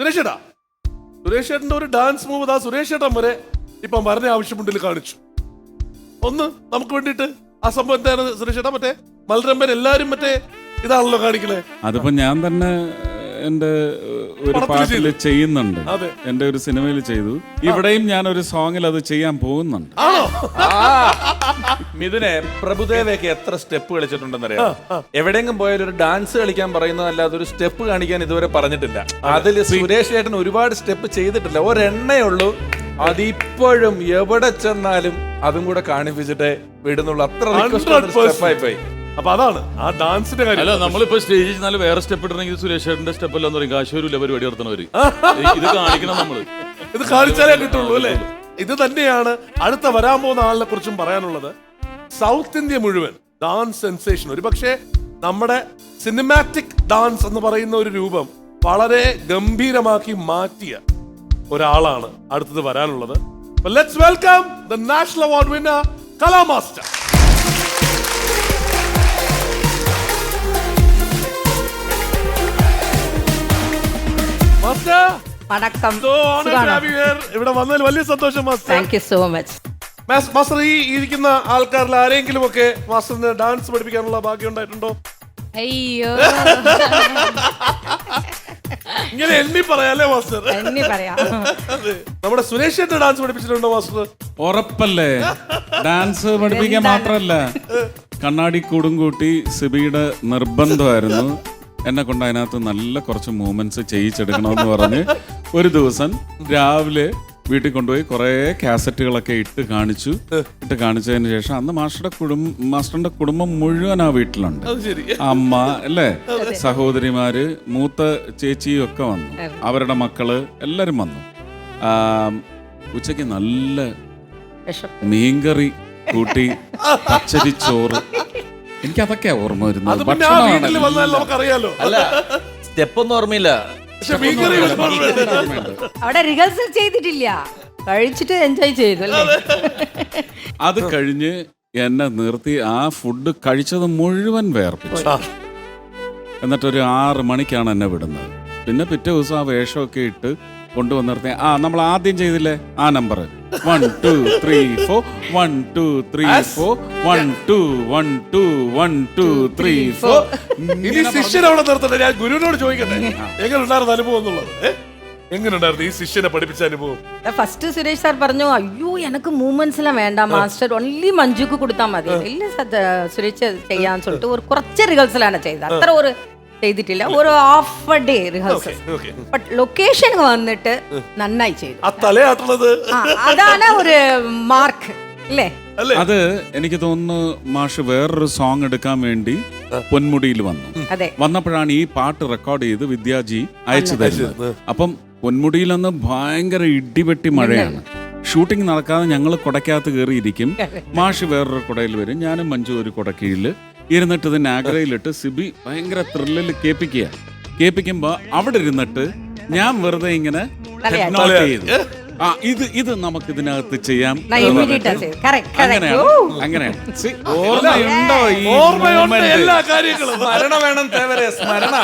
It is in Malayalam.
സുരേഷ് ഏട്ടാ സുരേഷ് ഏട്ടന്റെ ഒരു ഡാൻസ് മൂവ് ആ സുരേഷ് ഏട്ടൻ വരെ ഇപ്പം മരണ ആവശ്യമുണ്ടിൽ കാണിച്ചു. ഒന്ന് നമുക്ക് വേണ്ടിട്ട് ആ സംഭവം എന്താണ് സുരേഷ് ഏട്ടാ മറ്റേ മലരമ്പൻ എല്ലാരും മറ്റേ ഇതാണല്ലോ കാണിക്കണേ. അതിപ്പോ ഞാൻ തന്നെ എന്റെ ഒരു പാട്ടിൽ പാട്ടിൽ ചെയ്യുന്നുണ്ട്. എന്റെ ഒരു സിനിമയിൽ ചെയ്തു. ഇവിടെയും ഞാൻ ഒരു സോങ്ങിൽ അത് ചെയ്യാൻ പോകുന്നുണ്ട്. ആണോ? മിഥുനെ പ്രഭുദേവയൊക്കെ എത്ര സ്റ്റെപ്പ് കളിച്ചിട്ടുണ്ടെന്നറിയാം എവിടെയെങ്കിലും പോയാൽ ഒരു ഡാൻസ് കളിക്കാൻ പറയുന്നതല്ലാതെ ഒരു സ്റ്റെപ്പ് കാണിക്കാൻ ഇതുവരെ പറഞ്ഞിട്ടില്ല. അതിൽ സുരേഷ് ചേട്ടൻ ഒരുപാട് സ്റ്റെപ്പ് ചെയ്തിട്ടില്ല. ഒരെണ്ണേ ഉള്ളൂ. അതിപ്പോഴും എവിടെ ചെന്നാലും അതും കൂടെ കാണിപ്പിച്ചിട്ട് വിടുന്നുള്ളൂ. അത്ര 100% സ്റ്റെപ്പായി പോയി അപ്പൊ അതാണ് ആ ഡാൻസിന്റെ കാര്യം. അല്ല നമ്മളിപ്പോ സ്റ്റേജിൽ നല്ല വേറെ സ്റ്റെപ്പ് ഇടണമെങ്കിൽ സുരേഷ് ചേട്ടന്റെ സ്റ്റെപ്പ് എല്ലാം പറയും. കാശൂരില്ല പരിപാടി നടത്തണവര് ഇത് കാണിക്കണം നമ്മൾ. ഇത് കാണിച്ചാലേ കിട്ടുള്ളൂ അല്ലേ? ഇത് തന്നെയാണ് അടുത്ത വരാൻ പോകുന്ന ആളിനെ കുറിച്ചും പറയാനുള്ളത്. സൗത്ത് ഇന്ത്യ മുഴുവൻ ഡാൻസ് സെൻസേഷൻ ഒരു പക്ഷേ നമ്മുടെ സിനിമാറ്റിക് ഡാൻസ് എന്ന് പറയുന്ന ഒരു രൂപം വളരെ ഗംഭീരമാക്കി മാറ്റിയ ഒരാളാണ് അടുത്തത് വരാനുള്ളത്. Let's welcome the national award winner Kala master ഇവിടെ വന്നതിൽ വലിയ സന്തോഷം master thank you so much master ഈ ഇരിക്കുന്ന ആൾക്കാരിൽ ആരെങ്കിലും ഒക്കെ മാസ്റ്ററിന് ഡാൻസ് പഠിപ്പിക്കാനുള്ള ഭാഗ്യം ഉണ്ടായിട്ടുണ്ടോ? അയ്യോ. ഇങ്ങനെ എണ്ണി പറയാല്ലേ മാസ്റ്റർ? എന്നെ പറയാം. നമ്മുടെ സുരേഷ് ചേട്ടൻ ഡാൻസ് പഠിപ്പിച്ചിട്ടുണ്ടോ മാസ്റ്റർ? ഉറപ്പല്ലേ? ഡാൻസ് പഠിപ്പിക്കാൻ മാത്രല്ല. കണ്ണാടി കൂടും കൂട്ടി സിബിയുടെ നിർബന്ധമായിരുന്നു. എന്നെ കൊണ്ട് അതിനകത്ത് നല്ല കുറച്ച് മൂവ്മെന്റ്സ് ചെയ്യിച്ചെടുക്കണമെന്ന് പറഞ്ഞ് ഒരു ദിവസം രാവിലെ വീട്ടിൽ കൊണ്ടുപോയി കുറേ കാസറ്റുകളൊക്കെ ഇട്ട് കാണിച്ചു. ഇട്ട് കാണിച്ചതിന് ശേഷം അന്ന് മാസ്റ്ററുടെ കുടുംബം മാസ്റ്ററിന്റെ കുടുംബം മുഴുവൻ ആ വീട്ടിലുണ്ട്. അത് ശരി. അമ്മ അല്ലേ? സഹോദരിമാര് മൂത്ത ചേച്ചിയും ഒക്കെ വന്നു. അവരുടെ മക്കൾ എല്ലാരും വന്നു. ഉച്ചയ്ക്ക് ഉച്ചയ്ക്ക് നല്ല. മീൻകറി കൂട്ടി പച്ചരി ചോറ്. എനിക്ക് അതൊക്കെയാ ഓർമ്മ അത് വരുന്നത് ഭക്ഷണമാണ് നമുക്കറിയാലോ. അല്ല സ്റ്റെപ്പ് ഒന്നും ഓർമ്മയില്ല. അവിടെ റിഹേഴ്സൽ ചെയ്തിട്ടില്ല. കഴിച്ചിട്ട് എൻജോയ് ചെയ്തു അത്. കഴിഞ്ഞ് എന്നെ നിർത്തി ആ ഫുഡ് കഴിച്ചത് മുഴുവൻ വേർപ്പിച്ചു. എന്നിട്ട് ഒരു ആറ് മണിക്കാണ് എന്നെ വിടുന്നത്. പിന്നെ പിറ്റേ ദിവസം ആ വേഷമൊക്കെ ഇട്ട് കൊണ്ടുവന്നിർത്തി ആ നമ്മൾ ആദ്യം ചെയ്തില്ലേ? ആ number One two three four one two three four one two one two one two three four ഇനി ശിഷ്യൻ അവിടെ നിർത്തട്ടെ ഞാൻ ഗുരുവിനോട് ചോദിക്കട്ടെ എങ്ങനെ ഉണ്ടായിരുന്ന അനുഭവം എന്നുള്ളത് ഏ? എങ്ങനെ ഉണ്ടായിരുന്നു ഈ ശിഷ്യനെ പഠിപ്പിച്ച അനുഭവം ഫസ്റ്റ് സുരേഷ് സാർ പറഞ്ഞു അയ്യോ എനിക്ക് മൂവ്മെന്റ്സ് എല്ലാം വേണ്ട മാസ്റ്റർ ഓൺലി മഞ്ജുക്ക് കൊടുത്താൽ മതി ഇല്ല സത് സുരേഷ് ചെയ്യാന്ന് சொல்லிட்டு ഒരു കുറച്ച് റിഹേഴ്സലാണ് ചെയ്തത് അത്ര ഒരു ചെയ്തിട്ടില്ല. ഒരു half day rehearsal okay. But location വന്നിട്ട് നന്നായി ചെയ്തു. ആ തലയാട്ടുള്ളത്. ആ, അതാണ് ഒരു മാർക്ക് അല്ലേ? അല്ലേ? അത് എനിക്ക് തോന്നുന്നു മാഷ് വേറൊരു സോങ് എടുക്കാൻ വേണ്ടി പൊന്മുടിയിൽ വന്നു. അതെ. വന്നപ്പോഴാണ് ഈ പാട്ട് റെക്കോർഡ് ചെയ്ത് വിദ്യാജി അയച്ചു തരുന്നത്. അപ്പം പൊന്മുടിയിൽ അന്ന് ഭയങ്കര ഇടിവെട്ടി മഴയാണ്. ഷൂട്ടിംഗ് നടക്കാതെ ഞങ്ങൾ കുടക്കകത്ത് കയറിയിരിക്കും. മാഷ് വേറൊരു കുടയിൽ വരും. ഞാനും മഞ്ജു ഒരു കുടക്കീഴിൽ ഇരുന്നിട്ട് ഇതിന്റെ ആഗ്രഹയിലിട്ട് സിബി ഭയങ്കര ത്രില്ലിൽ കേൾപ്പിക്കുക കേൾപ്പിക്കുമ്പോ അവിടെ ഇരുന്നിട്ട് ഞാൻ വെറുതെ ഇങ്ങനെ ചെയ്തു ആ ഇത് ഇത് നമുക്ക് ഇതിനകത്ത് ചെയ്യാം എന്ന് പറഞ്ഞിട്ട് അങ്ങനെയാണ്. അങ്ങനെയാണ്. See, ഓർമ്മയുണ്ടോ ഈ ഓർമ്മയുണ്ട് moment? എല്ലാ കാര്യങ്ങളും. സ്മരണ വേണം തേവരെ സ്മരണ.